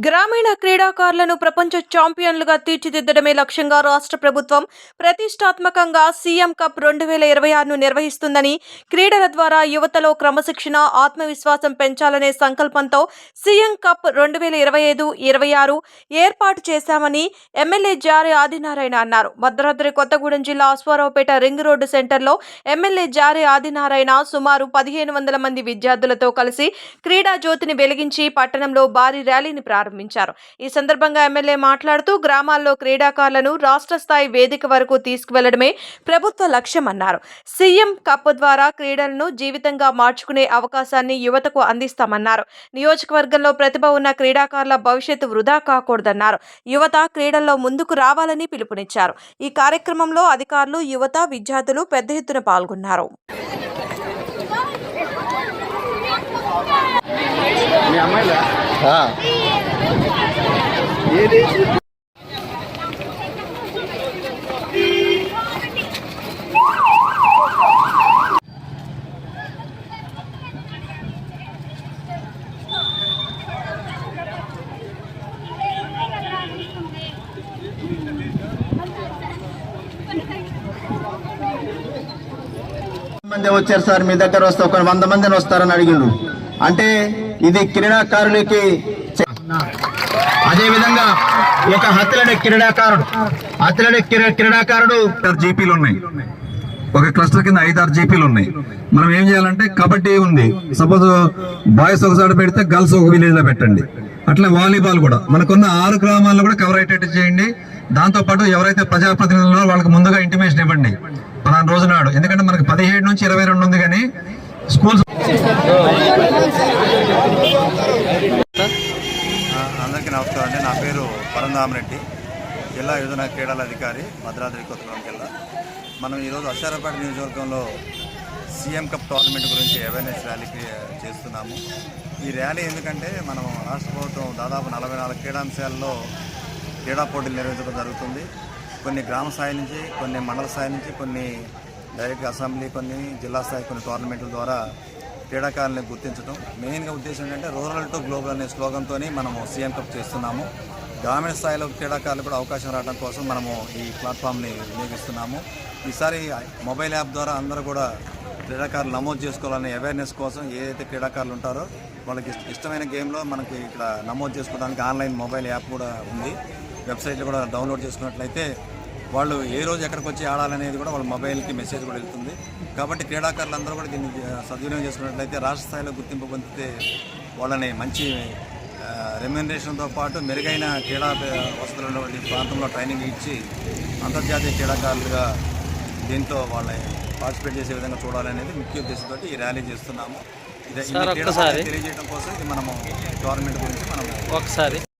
గ్రామీణ క్రీడాకారులను ప్రపంచ ఛాంపియన్లుగా తీర్చిదిద్దడమే లక్ష్యంగా రాష్ట్ర ప్రభుత్వం ప్రతిష్టాత్మకంగా సీఎం కప్ రెండు వేల ఇరవై ఆరును నిర్వహిస్తుందని క్రీడల ద్వారా యువతలో క్రమశిక్షణ ఆత్మవిశ్వాసం పెంచాలనే సంకల్పంతో సీఎం కప్ రెండు వేల ఇరవై ఐదు ఇరవై ఆరు ఏర్పాటు చేశామని ఎమ్మెల్యే జారే ఆదినారాయణ అన్నారు. భద్రాద్రి కొత్తగూడెం జిల్లా అశ్వారావుపేట రింగ్ రోడ్డు సెంటర్లో ఎమ్మెల్యే జారే ఆదినారాయణ సుమారు పదిహేను వందల మంది విద్యార్థులతో కలిసి క్రీడా జ్యోతిని వెలిగించి పట్టణంలో భారీ ర్యాలీని ప్రారంభించారు ఈ సందర్భంగా ఎమ్మెల్యే మాట్లాడుతూ గ్రామాల్లో క్రీడాకారులను రాష్ట్ర స్థాయి వేదిక వరకు తీసుకువెళ్ళడమే ప్రభుత్వ లక్ష్యమన్నారు. సీఎం కప్ ద్వారా క్రీడలను జీవితంగా మార్చుకునే అవకాశాన్ని యువతకు అందిస్తామన్నారు. నియోజకవర్గంలో ప్రతిభ ఉన్న క్రీడాకారుల భవిష్యత్తు వృధా కాకూడదన్నారు. యువత క్రీడల్లో ముందుకు రావాలని పిలుపునిచ్చారు. ఈ కార్యక్రమంలో అధికారులు యువత విద్యార్థులు పెద్ద ఎత్తున పాల్గొన్నారు. ఆ. మంది వచ్చారు సార్ మీ దగ్గర వస్తే ఒక వంద మందిని వస్తారని అడిగిండు అంటే ఇది క్రీడాకారులకి అదే విధంగా ఒక హత్యలనే క్రీడాకారుడు. హత్యలనే క్రీ- క్రీడాకారుడు జీపీలు ఉన్నాయి. ఒక క్లస్టర్ కింద ఐదారు జీపీలు ఉన్నాయి. మనం ఏం చేయాలంటే కబడ్డీ ఉంది. సపోజ్ బాయ్స్ ఒక పెడితే గర్ల్స్ ఒక విలేజ్లో పెట్టండి. అట్లా వాలీబాల్ కూడా. మనకున్న ఆరు గ్రామాల్లో కూడా కవర్ అయ్యేటట్టు చేయండి. దాంతో పాటు ఎవరైతే ప్రజాప్రతినిధులు వాళ్ళకి ముందుగా ఇంటిమేషన్ ఇవ్వండి. పలానా రోజు నాడు. ఎందుకంటే మనకి పదిహేడు నుంచి ఇరవై రెండు ఉంది కానీ స్కూల్స్ అందరికీ నమస్కారం అండి. నా పేరు పరంధామరెడ్డి జిల్లా యువజన క్రీడల అధికారి భద్రాద్రి కొత్తగూడెం జిల్లా. మనం ఈరోజు అషారాపేట నియోజకవర్గంలో సీఎం కప్ టోర్నమెంట్ గురించి అవేర్నెస్ ర్యాలీ చేస్తున్నాము. ఈ ర్యాలీ ఎందుకంటే మనం రాష్ట్ర ప్రభుత్వం దాదాపు నలభై నాలుగు క్రీడాంశాల్లో క్రీడా పోటీలు నిర్వహించడం జరుగుతుంది. కొన్ని గ్రామ స్థాయి నుంచి కొన్ని మండల స్థాయి నుంచి కొన్ని డైరెక్ట్ అసెంబ్లీ కొన్ని జిల్లా స్థాయి కొన్ని టోర్నమెంట్ల ద్వారా క్రీడాకారులను గుర్తించడం మెయిన్గా ఉద్దేశం ఏంటంటే రూరల్ టు గ్లోబల్ అనే స్లోగన్తో మనము సీఎం కప్ చేస్తున్నాము. గ్రామీణ స్థాయిలో క్రీడాకారులు కూడా అవకాశం రావడం కోసం మనము ఈ ప్లాట్ఫామ్ని వినియోగిస్తున్నాము. ఈసారి మొబైల్ యాప్ ద్వారా అందరూ కూడా క్రీడాకారులు నమోదు చేసుకోవాలనే అవేర్నెస్ కోసం ఏదైతే క్రీడాకారులు ఉంటారో వాళ్ళకి ఇష్టమైన గేమ్లో మనకి ఇక్కడ నమోదు చేసుకోవడానికి ఆన్లైన్ మొబైల్ యాప్ కూడా ఉంది. వెబ్సైట్లో కూడా డౌన్లోడ్ చేసుకున్నట్లయితే వాళ్ళు ఏ రోజు ఎక్కడికి వచ్చి ఆడాలనేది కూడా వాళ్ళ మొబైల్కి మెసేజ్ కూడా వెళ్తుంది. కాబట్టి క్రీడాకారులందరూ కూడా దీన్ని సద్వినియోగం చేసుకున్నట్లయితే రాష్ట్ర స్థాయిలో గుర్తింపు పొందితే వాళ్ళని మంచి రెమ్యునరేషన్తో పాటు మెరుగైన క్రీడా వసతులు ఉన్నటువంటి ప్రాంతంలో ట్రైనింగ్ ఇచ్చి అంతర్జాతీయ క్రీడాకారులుగా దీంట్లో వాళ్ళని పార్టిసిపేట్ చేసే విధంగా చూడాలనేది ముఖ్య ఉద్దేశంతో ఈ ర్యాలీ చేస్తున్నాము. ఇది తెలియజేయడం కోసం ఇది మనము గవర్నమెంట్ గురించి మనం ఒకసారి